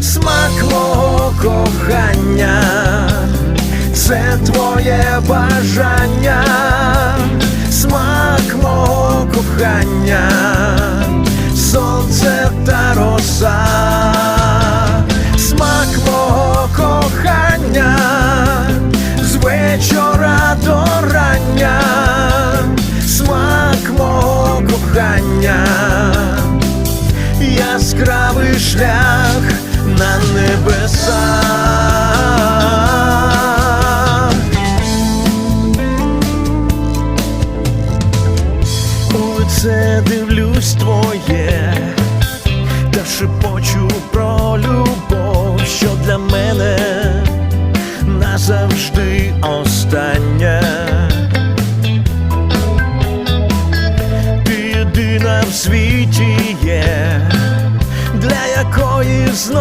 смак мого кохання, це твоє бажання, смак мого кохання, сонце та роса, смак мого кохання, з вечора до рання, смак мого кохання. Яскравий шлях лице дивлюсь твоє, та шепочу про любов, що для мене назавжди остання. Ти єдина в світі є, для якої знов.